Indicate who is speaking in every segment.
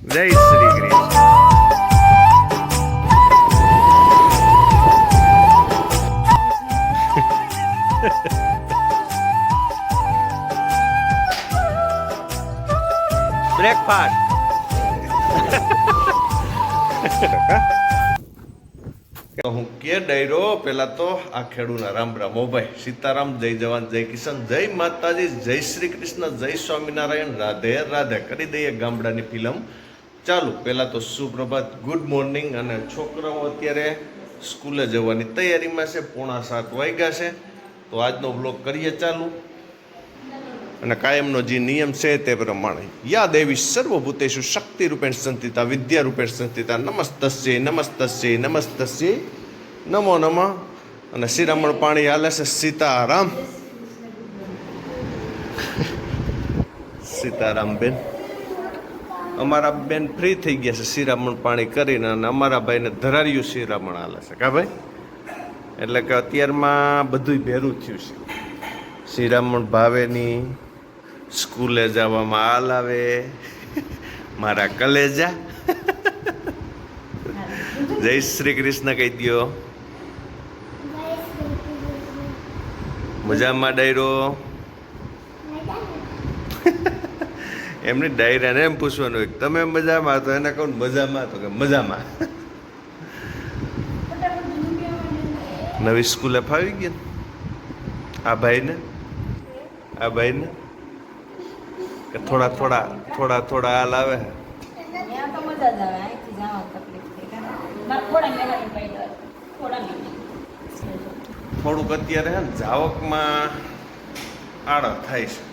Speaker 1: જય શ્રી કૃષ્ણ. બ્રેકફાસ્ટ હું કે ડાયરો, પેલા તો આ ખેડૂના રામ રામ. ભાઈ, સીતારામ, જય જવાન, જય કિશન જય માતાજી, જય શ્રી કૃષ્ણ, જય સ્વામિનારાયણ. રાધે રાધે. કરી દઈએ ગામડાની ફિલ્મ. ચાલુ. પહેલાં તો સુપ્રભાત ગુડ મોર્નિંગ અને છોકરાઓ અત્યારે સ્કૂલે જવાની તૈયારીમાં છે. પોણા સાત વાગ્યા છે. તો આજનો બ્લોગ કરીએ ચાલુ. અને કાયમનો જે નિયમ છે તે પ્રમાણે યા દેવી સર્વભૂતેશુ શક્તિ રૂપેણ સંસ્થિતા, વિદ્યા રૂપેણ સંસ્થિતા, નમસ્તસ્ય નમસ્તસ્ય નમસ્તસ્ય, નમો નમઃ. અને શ્રીરામણ પાણી હાલે છે સીતારામ. સીતારામ બેન. અમારા બેન ફ્રી થઈ ગયા છે શિરામણ પાણી કરીને અને અમારા ભાઈને ધરાર્યું શિરામણ હાલે છે. કા ભાઈ? એટલે કે અત્યારમાં બધું ભેરું થયું છે. શ્રીરામણ ભાવેની સ્કૂલે જવામાં હાલ આવે. મારા કલેજા. જય શ્રી કૃષ્ણ કહી દ્યો. મજામાં ડાયરો? એમની ડાયરાને એમ પૂછવાનું હોય કે તમે મજામાં તો એને કહું મજામાં તો કે મજામાં. નવી સ્કૂલે ફાવી ગઈ આ ભાઈને? આ ભાઈને? કે થોડા થોડા થોડા થોડા હાલ આવે. થોડુંક અત્યારે હે ને જાવકમાં આડો થાય છે.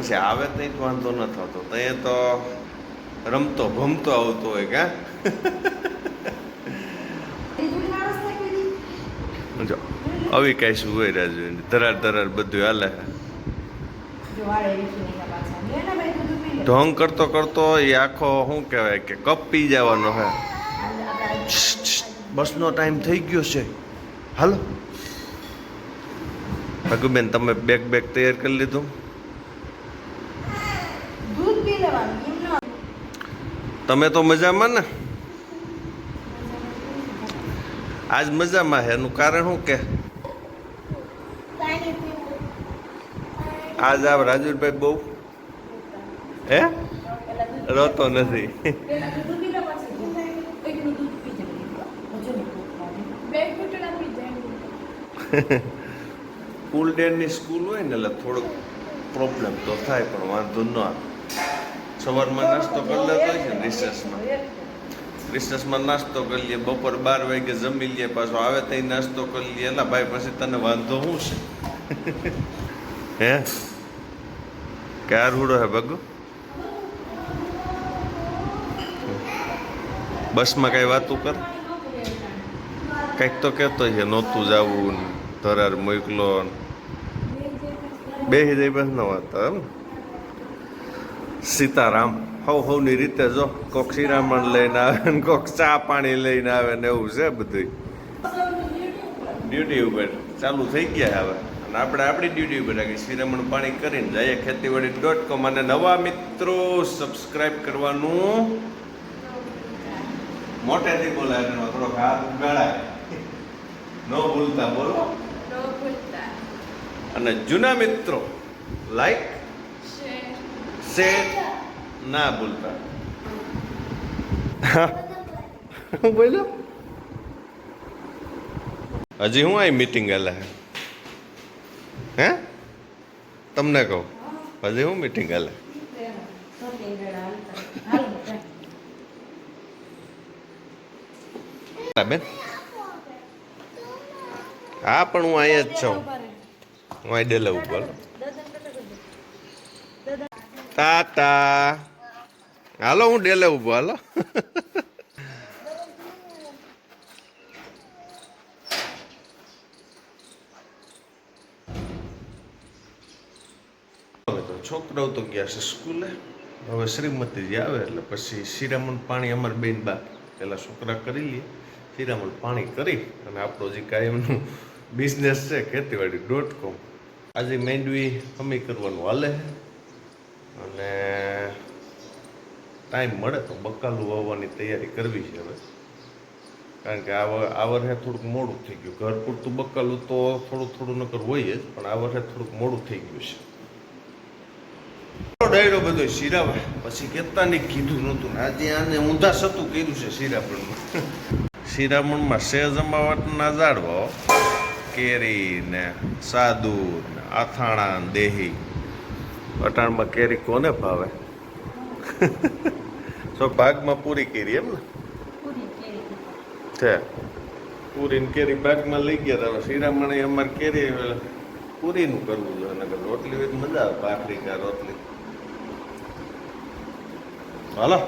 Speaker 1: પછી આવે તો ય વાંધો ન થતો. તો એ તો રમતો ભમતો આવતો હોય કા? જો, આવી કાંઈ શું હોય રાજુ ધરાર ધરાર બધું હાલે.
Speaker 2: જો
Speaker 1: ઢોંગ કરતો કરતો એ આખો, શું કહેવાય કે, કપ પી જવાનો હે. બસનો ટાઈમ થઈ ગયો છે. હાલો. ભગુબેન, તમે બેગ બેગ તૈયાર કરી લીધું
Speaker 2: દૂધ પી લેવાનું એમ ન
Speaker 1: તમે તો મજામાં ને? આજ મજામાં છે. એનું કારણ શું કે? આજ આ રાજુભાઈ બહુ હે? રોતો નથી. ફૂલ ડેની સ્કૂલ હોય ને એટલે થોડોક પ્રોબ્લેમ તો થાય પણ વાંધો ન આવે. સવારમાં નાસ્તો કરી લેતો હોય છે રિસેસમાં? રિસેસમાં નાસ્તો કરી લઈએ બપોર બાર વાગે જમી લઈએ પાછો આવે ત્યાં નાસ્તો કરી લઈએ એલા ભાઈ, પછી તને વાંધો શું છે? હે? ક્યાર હુડો હે ભગુ? બસમાં કઈ વાતું કર? કંઈક તો કહેતો છે, નહોતું જવું ધરાર મોકલો બે હૃદય બસ ન વાતો, એમ? સીતારામ. હવ હવની રીતે જો કોક શિરામણ લઈને આવે ને કોક ચા પાણી લઈને આવે ને એવું છે બધું ડ્યુટી ઉપર. ચાલુ થઈ ગયા હવે. અને આપણે આપણી ડ્યુટી ઉપર રાખી શિરામણ પાણી કરીને જઈએ ખેતીવાડી ડોટ કોમ અને નવા મિત્રો સબસ્ક્રાઇબ કરવાનું. મોટેથી બોલાય થોડોક હાથ ઉગાડાય. ન ભૂલતા બોલો. અને જૂના મિત્રો લાઈક શેર ના ભૂલતા હું બોલ્યો હજી હું આવી મીટિંગ હાલે હે હે તમને કહું હજી હું મીટિંગ હાલે બેન હા પણ હું અહીંયા જ છું હું અહીં ડેલા ઉપર ટાટા. હાલો, હું ડેલે ઊભો હાલો. છોકરાઓ તો ગયા છે સ્કૂલે. હવે શ્રીમતીજી આવે એટલે પછી શિરામણ પાણી અમારે બેન બા પેલા છોકરા કરી લઈએ શિરામણ પાણી કરી અને આપણો જે કાયમનું બિઝનેસ છે ખેતીવાડી ડોટ કોમ આજે મેંડવી અમે કરવાનું હાલે અને ટાઈમ મળે તો બકાલું વાવવાની તૈયારી કરવી છે હવે. કારણ કે આ વર્ષે થોડુંક મોડું થઈ ગયું. ઘર પૂરતું બકાલું તો થોડું થોડું નકર હોય જ, પણ આ વર્ષે થોડુંક મોડું થઈ ગયું છે. ડાયરો બધો શિરાવા. પછી કેતાને કીધું નહોતું. આજે આને ઊંધા સતું કર્યું છે શિરામણમાં. શિરામણમાં સેજ અમાવટના ઝાડવા કેરી ને સાદુ ને આથાણા દેહી અટાણમાં કેરી કોને ભાવે? તો ભાગમાં પૂરી કેરી એમ ને?
Speaker 2: પૂરી કેરી.
Speaker 1: છે. પૂરી ને કેરી બાગમાં લઈ ગયા હતા શિરામણે અમારે કેરી પૂરીનું કરવું જોઈએ. નકર રોટલી હોય મજા આવે. ભાખરી કા રોટલી. હાલો.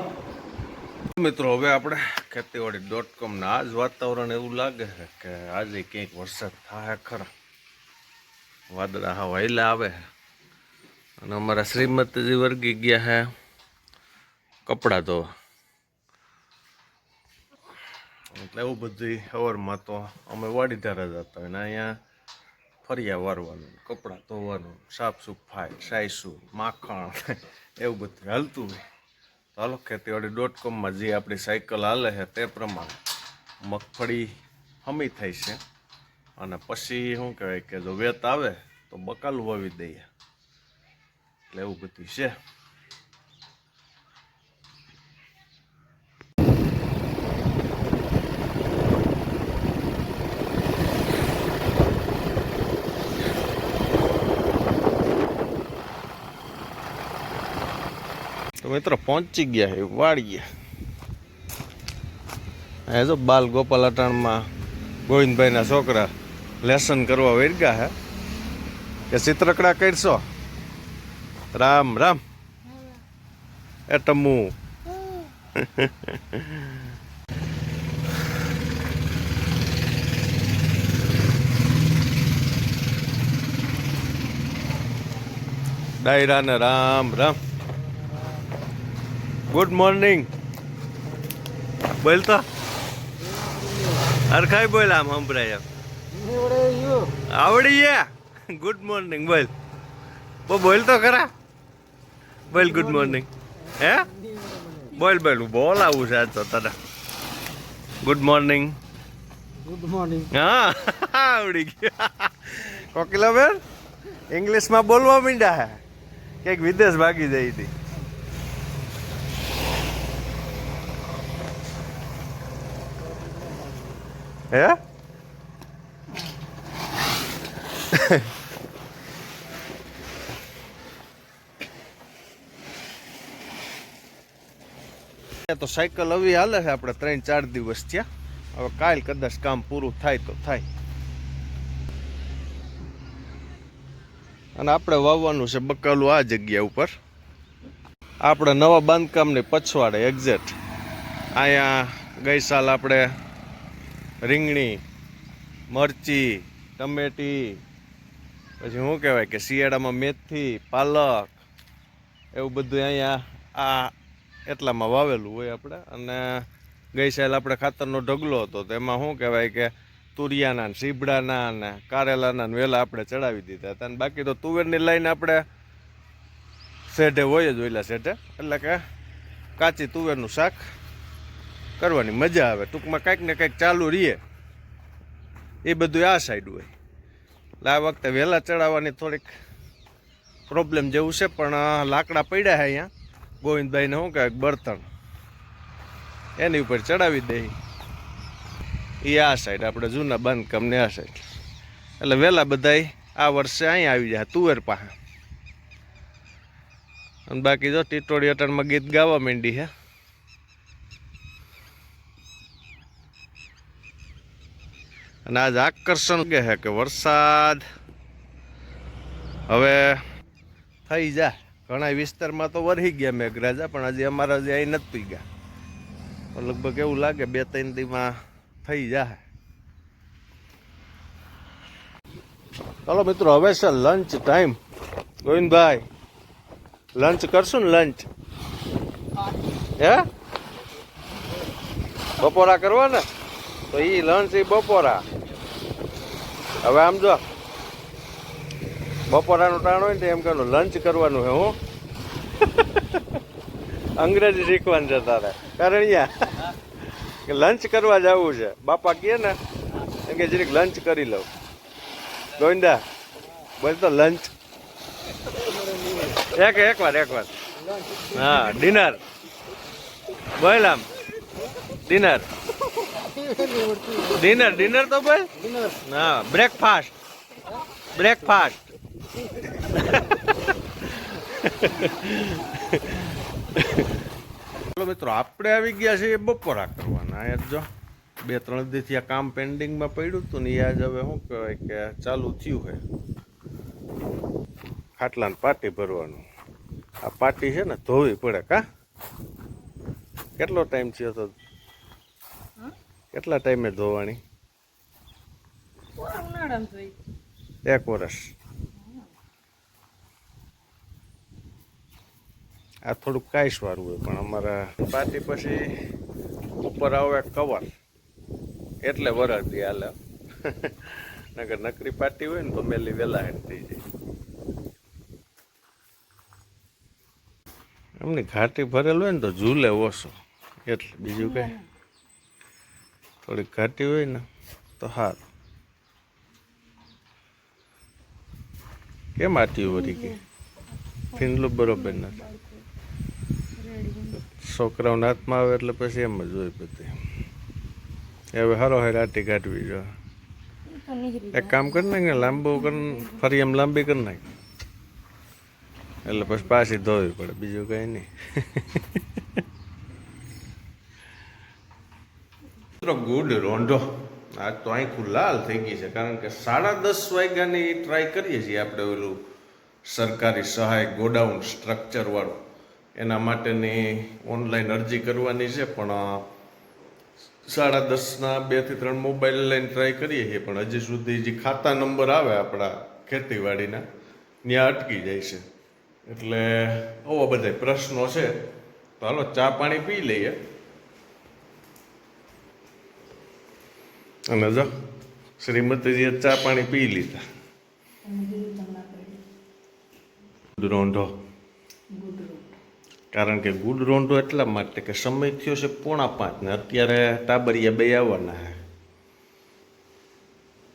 Speaker 1: મિત્રો હવે આપણે ખેતીવાડી ડોટ કોમ ના આજ વાતાવરણ એવું લાગે છે કે આજે ક્યાંક વરસાદ થાય ખરા. વાદળા હા વહેલા આવે છે. અને અમારા શ્રીમતીજી વર્ગી ગયા હે કપડાં ધોવા. એટલે એવું બધી અવરમાં તો અમે વાડીધારા જતા હોય ને અહીંયા ફરિયા વારવાનું, કપડાં ધોવાનું સાફ સફાઈ સાયસું માખણ, એવું બધું હાલતું હોય. તો હાલો, ખેતીવાડી ડોટ કોમમાં જે આપણી સાયકલ હાલે છે તે પ્રમાણે મગફળી હમી થાય છે. અને પછી શું કહેવાય કે જો વેત આવે તો બકાલું વાવી દઈએ. એટલે એવું બધું છે મિત્રો, પહોંચી ગયા છે વાળીએ એ જો બાલ ગોપાલ અટાણમાં ગોવિંદભાઈના છોકરા લેસન કરવા વેરગા હે કે ચિત્રકળા કરશો? રામ રામ. એ ટમુ ડાયરા ને રામ રામ. ગુડ મોર્નિંગ બોલ તો હરખાઈ બોલ આમ સંભળાય આવડી ગયા ગુડ મોર્નિંગ બોલ બો બોલ. તો ખરા? બોલ ગુડ મોર્નિંગ હે બોલ બોલ હું બોલ આવું છે આજ તો તને ગુડ મોર્નિંગ
Speaker 3: ગુડ મોર્નિંગ
Speaker 1: હા આવડી ગયા કોકિલા બેન ઇંગ્લિશમાં બોલવા માંડ્યા હે. કંઈક વિદેશ ભાગી જઈ હતી હે? તો સાયકલ આવી હાલે છે, આપણે ત્રણ ચાર દિવસ થયા. હવે કાલ કદાચ કામ પૂરું થાય તો થાય. અને આપણે વાવવાનું છે બકાલું આ જગ્યા ઉપર. આપણે નવા બાંધકામની પછવાડે એક્ઝેક્ટ અહીંયા ગઈ સાલ આપણે રીંગણી, મરચી, ટમેટી, પછી શું કહેવાય કે શિયાળામાં મેથી, પાલક, એવું બધું અહીંયા આ એટલામાં વાવેલું હોય આપણે. અને ગઈ સાલ આપણે ખાતરનો ઢગલો હતો, તો એમાં શું કહેવાય કે તુરિયાના ને સીબડાના ને કારેલાના ને વેલા આપણે ચડાવી દીધા હતા. અને બાકી તો તુવેરની લાઈન આપણે શેઢે હોય જ ઓલા શેઢે. એટલે કે કાચી તુવેરનું શાક કરવાની મજા આવે. ટૂંકમાં કાંઈક ને કાંઈક ચાલુ રહીએ. એ બધું આ સાઈડ હોય. એટલે આ વખતે વહેલા ચડાવવાની થોડીક પ્રોબ્લેમ જેવું છે, પણ લાકડા પડ્યા છે અહીંયા. ગોવિંદભાઈને શું કહે બર્તન એની ઉપર ચડાવી દઈ એ આ સાઈડ આપણે જૂના બાંધકામને આ સાઈડ એટલે વહેલા બધાય આ વર્ષે અહીં આવી જાય, તુવેર પાસે અને બાકી જો ટીટોડી અટણમાં ગીત ગાવા માંડી હે. અને આજ આકર્ષણ કે છે કે વરસાદ હવે થઈ જાય. ઘણા વિસ્તારમાં તો વરહી ગયા મેઘરાજા, પણ હજી અમારા હજી અહીં નથી ગયા લગભગ એવું લાગે બે ત્રણ દીમાં થઈ જાય ચાલો મિત્રો, હવે છે લંચ ટાઈમ ગોવિંદભાઈ લંચ કરશું ને લંચ હે? બપોરા કરવા ને તો એ લંચ એ બપોરા. હવે આમ જો બપોરાનું ટાણ હોય ને એમ કહેલો લંચ કરવાનું હે હું. અંગ્રેજી શીખવાનું છે તારે. કારણ કે લંચ કરવા જવું છે. બાપા કહે ને એમ કે જરીક લંચ કરી લઉં. ગોવિંદા બોલ તો લંચ એક એક વાર એક વાર. હા ડિનર બોલ આમ. ડિનર ડિનર ડિનર તો બોલ. હા બ્રેકફાસ્ટ બ્રેકફાસ્ટ ચાલો મિત્રો આપણે આવી ગયા છીએ બપોરા કરવાના. અહીંયા જો બે ત્રણ દિવસથી આ કામ પેન્ડિંગમાં પડ્યું હતું ને એ આજ હવે શું કહેવાય કે ચાલુ થયું છે. ખાટલાને પાટી ભરવાનું. આ પાટી છે ને ધોવી પડે કા? કેટલો ટાઈમ થયો તો? કેટલા ટાઈમે ધોવાની? એક વર્ષ આ થોડુંક કાંઈશ વાળું હોય પણ અમારા પાટી પછી ઉપર આવે કવર. એટલે વરસ દી હાલે. નકર નકરી પાટી હોય ને તો મેલી વહેલા હેઠ થઈ જાય. એમની ઘાટી ભરેલ હોય ને તો ઝૂલે ઓછો. એટલે બીજું કઈ. થોડીક ઘાટી હોય ને તો સારું કેમ આટી વળી કે ફીનલું બરોબર નથી. છોકરાઓના હાથમાં આવે એટલે પછી એમ જ હોય બધી. હવે હારો હાર આટી કાઢવી જો. એક કામ કરી ને લાંબુ કર ફરી એમ લાંબી કરી નાખ એટલે પછી પાછી ધોવી પડે, બીજું કઈ નહીં. મિત્રો, ગુડ રોંઢો. આજ તો આંખું લાલ થઈ ગઈ છે, કારણ કે સાડા દસ વાગ્યાની ટ્રાય કરીએ છીએ આપણે ઓલું સરકારી સહાય ગોડાઉન સ્ટ્રક્ચર વાળું. એના માટેની ઓનલાઈન અરજી કરવાની છે પણ સાડા દસના બેથી ત્રણ મોબાઈલ લઈને ટ્રાય કરીએ છીએ પણ હજી સુધી જે ખાતા નંબર આવે આપણા ખેતીવાડીના ત્યાં અટકી જાય છે. એટલે આવા બધા પ્રશ્નો છે. તો હાલો ચા પાણી પી લઈએ. અને જો શ્રીમતીજીએ ચા પાણી પી લીધા. રોંઢો. કારણ કે ગુડ રોંઢો એટલા માટે કે સમય થયો છે પોણા પાંચ ને અત્યારે ટાબરિયા બે આવવાના છે.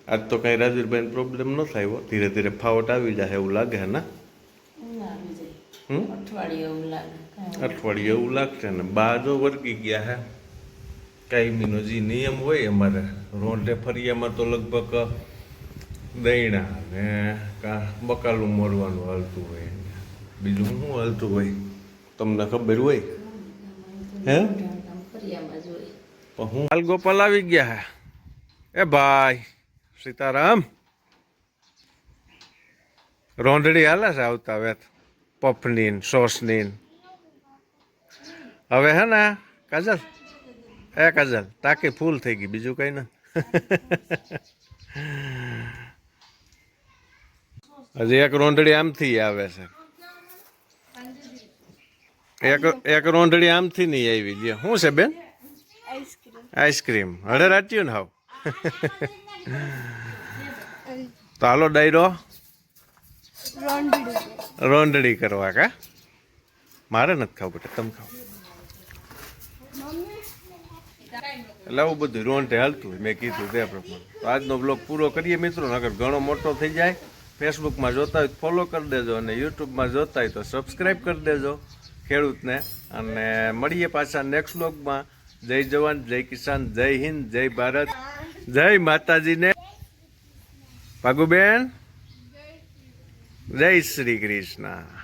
Speaker 1: આજ તો કઈ રાજવીરભાઈ પ્રોબ્લેમ ન થાય ધીરે ધીરે ફાવટ આવી જાય એવું લાગે ને?
Speaker 2: અઠવાડિયે એવું લાગે.
Speaker 1: અઠવાડિયે એવું લાગશે ને. બા જો વર્ગી ગયા હે. કાયમીનો જે નિયમ હોય અમારે રોંઢે ફરિયામાં તો લગભગ દૈણા ને કા બકાલું મોરવાનું હાલતું હોય બીજું શું હાલતું હોય? તમને ખબર હોય? હે? હું હાલ ગોપાલ આવી ગયા હે. એ ભાઈ, સીતારામ. રોંઢડી હાલે છે આવતા વેત. પફની સોસની હવે હે ને, કાજલ? એ કાજલ, ટાંકી ફૂલ થઈ ગઈ, બીજું કઈ ના. હજી એક રોંઢડી આમથી આવે છે. એક એક રોંઢળી આમથી નહીં આવી. લ્યો. શું છે, બેન? આઈસ્ક્રીમ. હળે રાચ્યું ને હાવ. તો હાલો ડાયરો. રોંઢળી કરવા કા? મારે નથી ખાવું બેટા, તમે ખાવ એટલે આવું બધું રોંઢે હાલતું મેં કીધું તે પ્રમાણે. તો આજનો બ્લોગ પૂરો કરીએ મિત્રો નગર ઘણો મોટો થઈ જાય. ફેસબુકમાં જોતા હોય ફોલો કરી દેજો અને યુટ્યુબમાં જોતા હોય તો સબસ્ક્રાઈબ કરી દેજો. ખેડૂતને. અને મળીએ પાછા નેક્સ્ટ બ્લોગમાં જય જવાન, જય કિસાન, જય હિન્દ, જય ભારત. જય માતાજીને. ભાગુબેન. જય શ્રી કૃષ્ણ.